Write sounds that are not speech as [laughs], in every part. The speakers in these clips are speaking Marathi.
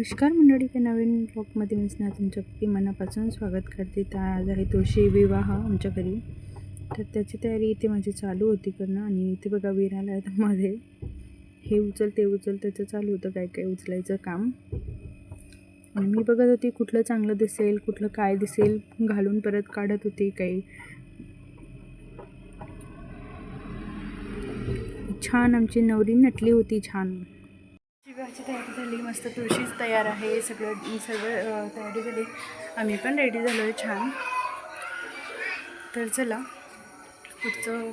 नमस्कार मंडळी त्या नवीन ब्लॉगमध्ये मी स्नेहा तुमच्या अगदी मनापासून स्वागत करते. त्या आज आहे तुळशी विवाह आमच्या घरी. तर त्याची तयारी इथे माझी चालू होती करणं आणि इथे बघा विराला आहे मध्ये. हे उचल ते उचल त्याचं चालू होतं काय काय उचलायचं काम. आणि मी बघत होती कुठलं चांगलं दिसेल कुठलं काय दिसेल घालून परत काढत होती काही. छान आमची नवरी नटली होती छान. सकाळची तयारी झाली मस्त तुळशीच तयार आहे सगळं सगळं तयारी झाली. आम्ही पण रेडी झालो आहे छान. तर चला पुढचं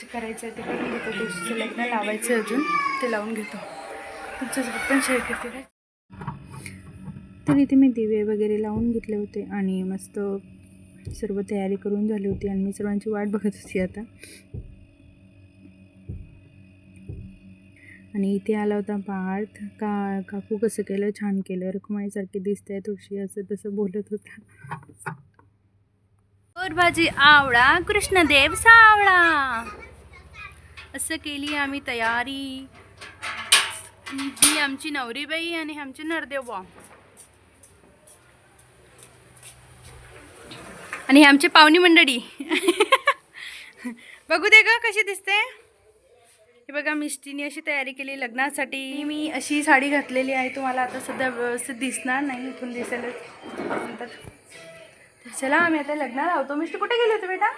जे करायचं आहे ते करून घेतो तुळशीचं लग्न लावायचं आहे अजून ते लावून घेतो. तुमच्यासोबत पण शेअर करते काय? तर इथे मी दिवे वगैरे लावून घेतले होते आणि मस्त सर्व तयारी करून झाली होती आणि मी सर्वांची वाट बघत होती आता. आणि इथे आला होता पार्थ. का काकू कसं केलं? छान केलं. रखुमाईसारखी दिसते तुळशी असं तसं बोलत होता. भाजी आवळा कृष्णदेव सावळा. असं केली आम्ही तयारी. ही आमची नवरीबाई आणि आमचे नरदेव बॉ आणि आमचे पाहुणी मंडळी. [laughs] बघू दे ग कशी दिसते? हे बघा मिष्टीने अशी तयारी केली लग्नासाठी. मी अशी साडी घातलेली आहे. तुम्हाला आता सध्या व्यवस्थित दिसणार नाही इथून दिसेलच. नंतर. तर चला आम्ही आता लग्न लावतो. मिष्टी कुठे गेली होती बेटा?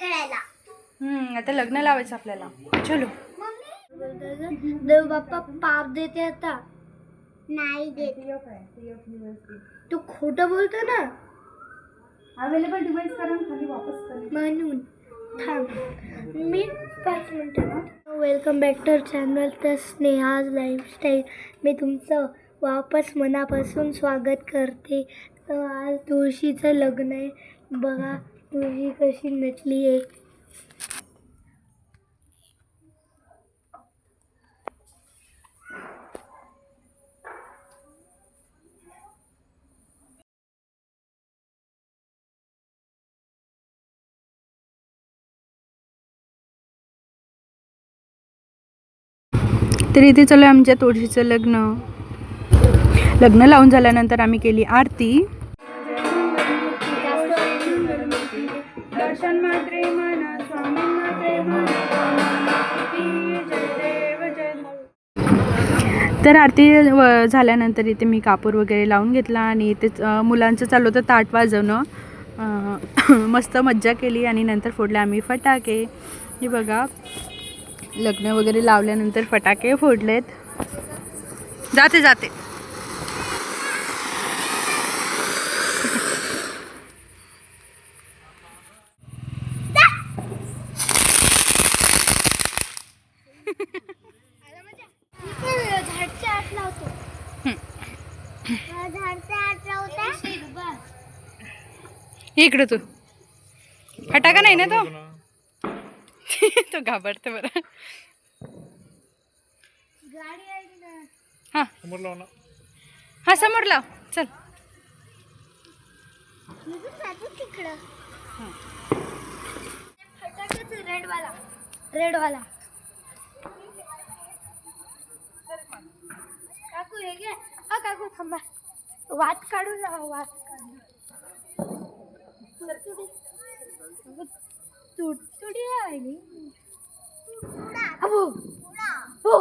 खेळायला. आता लग्न लावायचं आपल्याला. चलो. देव बाप्पा पाप देते आता. नाही देत. तू खोटं बोलतो ना? अवेलेबल डिवाइस करा खाली वापस करा. म्हणून. थांब. मी पाच मिनटं वेलकम बॅक टू चॅनल तर स्नेहाज लाईफस्टाईल मी तुमचं वापस मनापासून स्वागत करते. तर आज तुळशीचं लग्न आहे. बघा तुळशी कशी नटली आहे. तर इथे चालू आहे आमच्या तुळशीचं लग्न. लग्न लावून झाल्यानंतर आम्ही केली आरती. तर आरती झाल्यानंतर इथे मी कापूर वगैरे लावून घेतला आणि इथे मुलांचं चालू होतं ताट वाजवणं. [coughs] मस्त मज्जा केली आणि नंतर फोडले आम्ही फटाके. हे बघा. लग्न वगैरे लावल्यानंतर फटाके फोडलेत. जाते जाते. इकडे तू. फटाका नाही ना तो? [laughs] तो घाबरते बरं. गाडी आहे ना. हां. हां समोर लाव. चल. रेडवाला. रेडवाला. काकू हे घे. काकू थांबा. वात काढू ना वात काढू हो.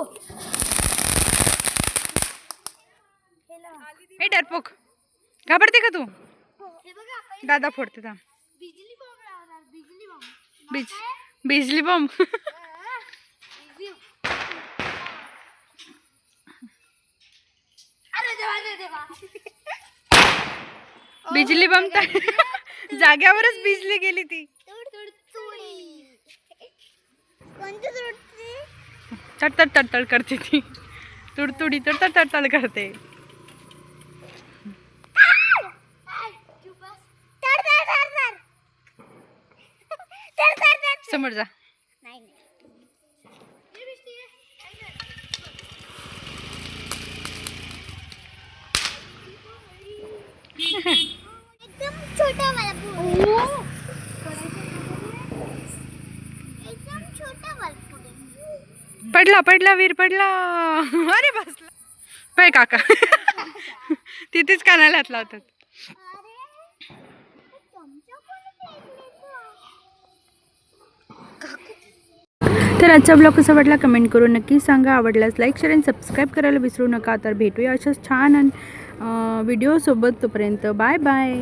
डरपोक घाबरते का तू हे दादा फोडते थांब बिजली बॉम्ब बीज बिजली बॉम्ब तर जाग्यावरच बिजली गेली ती तडतड तडतड करते ती. तुडतुडी तडतड तडतड करते. समोर जा. पडला पडला वीर पडला. अरे बसला. पाय काका. तिथेच कानाला हात लावतात. तर आजचा ब्लॉग कसा वाटला कमेंट करून नक्की सांगा. आवडल्यास लाईक शेअर आणि सबस्क्राईब करायला विसरू नका. तर भेटूया अशाच छान व्हिडिओसोबत तोपर्यंत बाय बाय.